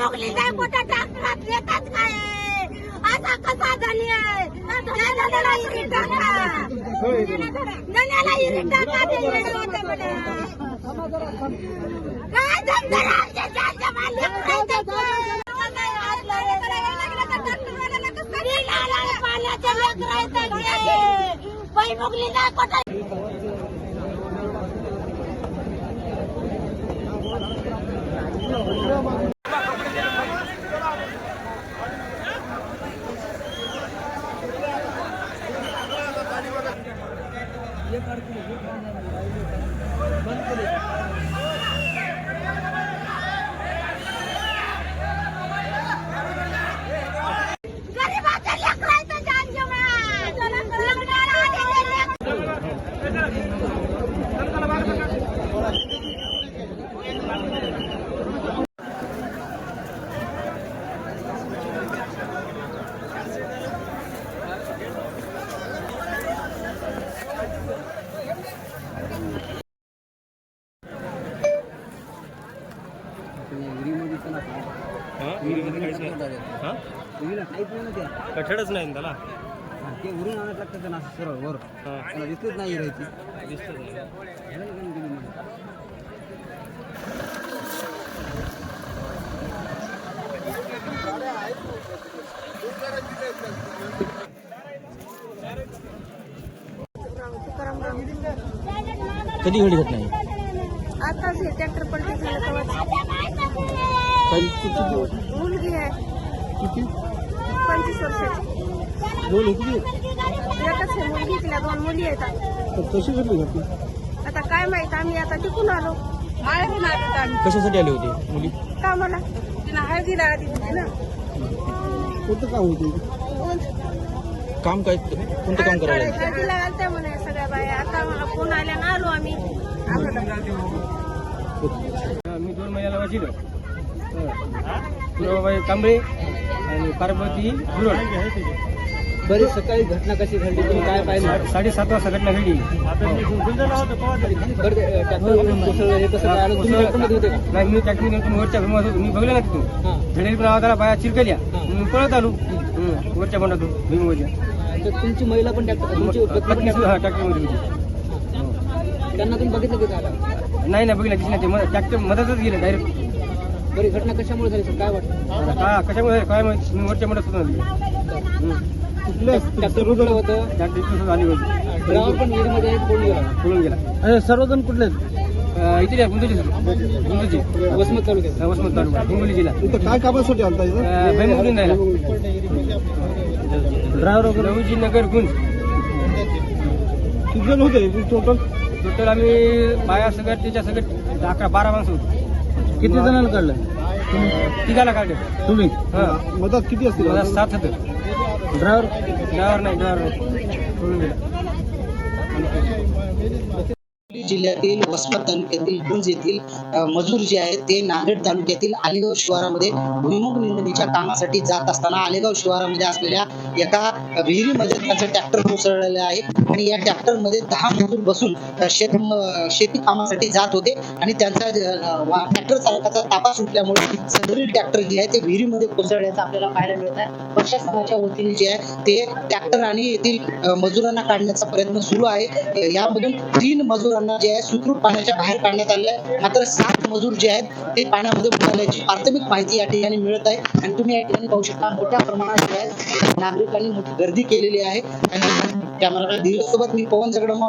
Mowgli काय मोठ्या ट्रॅक्टरात येतात काय असा कसा झाली आहे नण्याला इरी टाका नण्याला इरी टाका ते येडं होतं म्हणे. काय धंदा आमच्या चालच्या मान्य करायचं ते? पाण्याचे लेकरं आहेत बाई मोगली नाही कोटा गरीबाच्या कठडच नाही त्याला ते उरून आणायला लागतं त्यांना सरळ वर. त्याला नाही राहायची दिसतच नाही मग. कधी घडी घटना आहे आताच हे ट्रॅक्टर पलटी झालं मुलगी आहे? किती? पंचवीस वर्षाची. दोन किती एकच आहे मुलगी तिला दोन मुली आहेत तर कशी घडली घटना आता काय माहीत आम्ही आता टिकून आलो. आळून आलो आम्ही. कशासाठी आले होते मुली? का मला तिला हळदीला आधी होती ना. कोणतं काम होते? काम काय? कोणतं काम करायला आले? हळदीला घालते म्हणे सगळ्या बाया. आता मला फोन आल्या ना आलो आम्ही. मी दोन महिन्याला वाचिलो पुरबाई कांबळे आणि पार्वती गुरड बरी सकाळी घटना कशी घडली? तुम्ही काय पाहिलं? साडेसात वाजता घटना घडली. बरं ते, ट्रॅक्टर वरून कोसळलं? हे कसं काय आलं? तुम्ही ट्रॅक्टरमध्ये होते? का नाही मी टॅक्सी नेऊन वरच्या भीमात होतो. मी बघलं ना तिथून. हां. झडेल आवाजाला बाया चिरकल्या. मी पळत आलो. हं, वरच्या बंडातून भीमवरच्या तर तुमची महिला पण ट्रॅक्टर तुमची पत्नी पण पत्नी ट्रॅक्टर हा ट्रॅक्टरमध्ये होती. त्यांना तुम्ही बघितलं की? काय नाही नाही बघितलं दिसलं ते ट्रॅक्टर मधातच गेलं डायरेक्ट बरी घटना कशामुळे झाली सर? काय वाटतं? का कशामुळे काय माहिती? मी वरच्या बंडात होतो ट्रॅक्टर कुठलं? होतं? आली ड्रायव्हर पण गेला? पळून गेला. सर्वजण कुठले? अं, इथे गुंदुची गुंदुची वसमत तालुक्यात. वसमत तालुका हिंगोली जिल्हा इथं काय कामासाठी इथं? अं, ड्रायव्हर नगर गुंज. किती जण होते? टोटल? टोटल आम्ही बाया सगळं त्याच्या सगळं अकरा बारा माणसं होतो. किती जणांना काढलं? तिघाला काढले. तुम्ही? हा. मदत किती असतील? मला सात होतं. ड्रायव्हर? ड्रायव्हर नाही ड्रायव्हर नाही पळून गेला जिल्ह्यातील वसमत तालुक्यातील गुंज येथील मजूर जे आहेत ते नांदेड तालुक्यातील आलेगाव शिवारामध्ये भुईमुग निंदणीच्या कामासाठी जात असताना आलेगाव शिवारामध्ये असलेल्या एका विहिरीमध्ये त्यांचं ट्रॅक्टर कोसळलेलं आहे आणि या ट्रॅक्टरमध्ये दहा मजूर बसून शेत शेती कामासाठी जात होते आणि त्यांचा ट्रॅक्टर चालकाचा ताबा सुटल्यामुळे सदरील ट्रॅक्टर जे आहे ते विहिरीमध्ये कोसळल्याचं आपल्याला पाहायला मिळत आहे. प्रशासनाच्या वतीने जे आहे ते ट्रॅक्टर आणि येथील मजुरांना काढण्याचा प्रयत्न सुरू आहे. यामधून तीन मजुरांना जे आहे सुखरूप पाण्याच्या बाहेर काढण्यात आले आहे. मात्र सात मजूर जे आहेत ते पाण्यामध्ये बुडाल्याची प्राथमिक माहिती या ठिकाणी मिळत आहे. आणि तुम्ही या ठिकाणी पाहू शकता मोठ्या प्रमाणात जे आहे नागरिकांनी मोठी गर्दी केलेली आहे. आणि कॅमेरा धीरज सोबत मी पवन जगडम